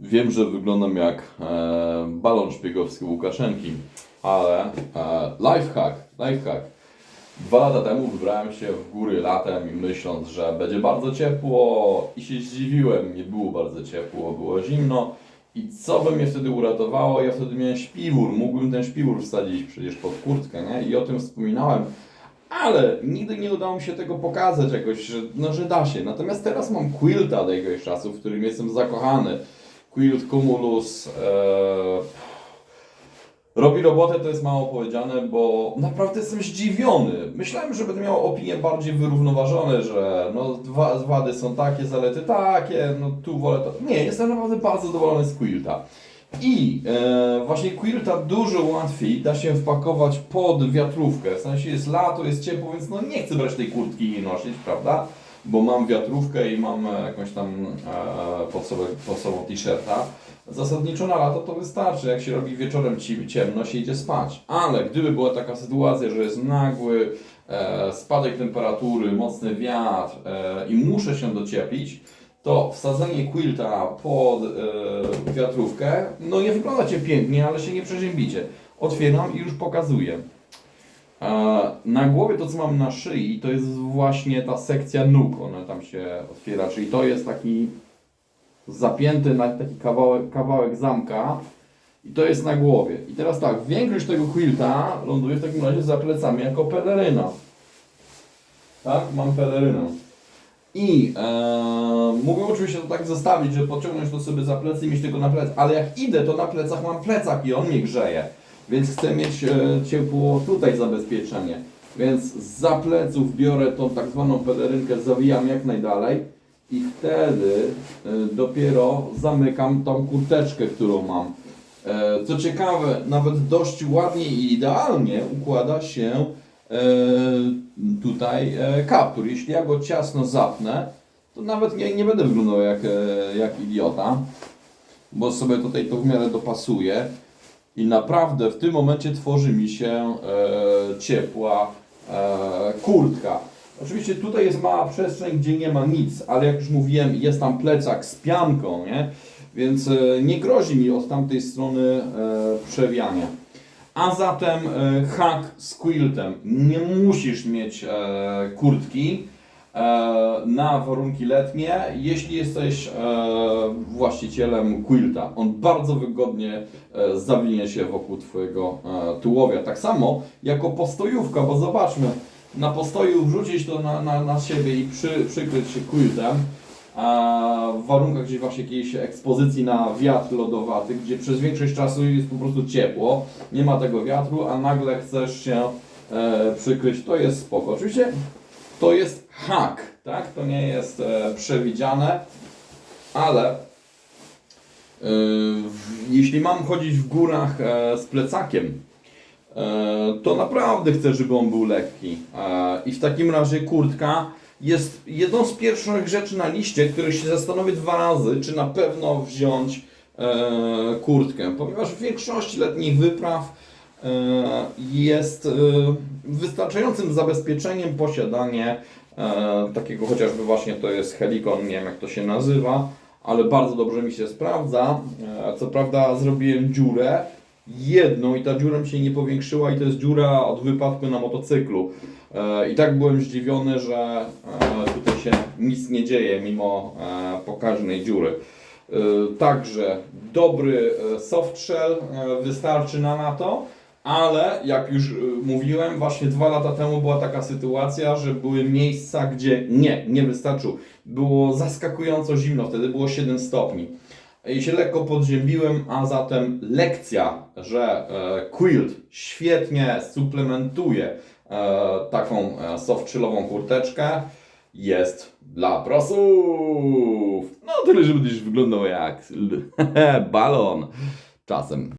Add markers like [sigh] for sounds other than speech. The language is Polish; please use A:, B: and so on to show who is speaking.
A: Wiem, że wyglądam jak e, balon szpiegowski Łukaszenki, ale e, lifehack, lifehack. Dwa lata temu wybrałem się w góry latem i myśląc, że będzie bardzo ciepło i się zdziwiłem, nie było bardzo ciepło, było zimno. I co by mnie wtedy uratowało? Ja wtedy miałem śpiwór, mógłbym ten śpiwór wsadzić przecież pod kurtkę, nie? I o tym wspominałem. Ale nigdy nie udało mi się tego pokazać jakoś, że, no, że da się. Natomiast teraz mam quilta do jakiegoś czasu, w którym jestem zakochany. Quilt Cumulus. E, robi robotę, to jest mało powiedziane, bo naprawdę jestem zdziwiony. Myślałem, że będę miał opinie bardziej wyrównoważone, że no, dwa, wady są takie, zalety takie, no tu wolę to. Nie, jestem naprawdę bardzo zadowolony z Quilta. I e, właśnie Quilta dużo łatwiej da się wpakować pod wiatrówkę. W sensie jest lato, jest ciepło, więc no nie chcę brać tej kurtki i nosić, prawda? Bo mam wiatrówkę i mam e, jakąś tam e, pod, sobą, pod sobą t-shirta. Zasadniczo na lato to wystarczy, jak się robi wieczorem ci- ciemno, się idzie spać. Ale gdyby była taka sytuacja, że jest nagły e, spadek temperatury, mocny wiatr e, i muszę się docieplić, to wsadzenie quilta pod e, wiatrówkę, no nie wyglądacie pięknie, ale się nie przeziębicie. Otwieram i już pokazuję. Na głowie to, co mam na szyi, to jest właśnie ta sekcja nóg, ona tam się otwiera, czyli to jest taki zapięty na taki kawałek, kawałek zamka i to jest na głowie. I teraz tak, większość tego quilta ląduje w takim razie za plecami jako peleryna. Tak, mam pelerynę. I e, oczywiście to tak zostawić, że podciągnąć to sobie za plecy i mieć tego na plecach, ale jak idę, to na plecach mam plecak i on mnie grzeje. Więc chcę mieć e, ciepło tutaj zabezpieczenie. Więc za pleców biorę tą tak zwaną pelerynkę, zawijam jak najdalej i wtedy e, dopiero zamykam tą kurteczkę, którą mam. E, co ciekawe, nawet dość ładnie i idealnie układa się tutaj kaptur. Jeśli ja go ciasno zapnę, to nawet nie, nie będę wyglądał jak, jak idiota, bo sobie tutaj to w miarę dopasuję i naprawdę w tym momencie tworzy mi się e, ciepła e, kurtka. Oczywiście tutaj jest mała przestrzeń, gdzie nie ma nic, ale jak już mówiłem, jest tam plecak z pianką, nie? Więc e, nie grozi mi od tamtej strony e, przewiania. A zatem e, hack z quiltem. Nie musisz mieć e, kurtki na warunki letnie, jeśli jesteś e, właścicielem quilta. On bardzo wygodnie e, zawinie się wokół Twojego e, tułowia. Tak samo jako postojówka, bo zobaczmy, na postoju wrzucić to na, na, na siebie i przy, przykryć się quiltem, a w warunkach gdzieś właśnie jakiejś ekspozycji na wiatr lodowaty, gdzie przez większość czasu jest po prostu ciepło, nie ma tego wiatru, a nagle chcesz się e, przykryć, to jest spoko. Oczywiście to jest hack, tak? To nie jest e, przewidziane, ale e, jeśli mam chodzić w górach e, z plecakiem, to naprawdę chcę, żeby on był lekki. I w takim razie kurtka jest jedną z pierwszych rzeczy na liście, które się zastanowię dwa razy, czy na pewno wziąć kurtkę, ponieważ w większości letnich wypraw jest e, wystarczającym zabezpieczeniem posiadanie e, takiego chociażby właśnie to jest helikon, nie wiem jak to się nazywa, ale bardzo dobrze mi się sprawdza. E, co prawda zrobiłem dziurę, jedną i ta dziura mi się nie powiększyła i to jest dziura od wypadku na motocyklu. E, I tak byłem zdziwiony, że e, tutaj się nic nie dzieje mimo e, pokaźnej dziury. E, Także dobry e, soft shell e, wystarczy na na to, ale jak już e, mówiłem, właśnie dwa lata temu była taka sytuacja, że były miejsca, gdzie nie, nie wystarczył. Było zaskakująco zimno, wtedy było 7 stopni. I się lekko podziębiłem, a zatem lekcja, że e, Quilt świetnie suplementuje e, taką e, soft chillową kurteczkę jest dla prosów. No tyle, że będziesz wyglądał jak [laughs] balon czasem.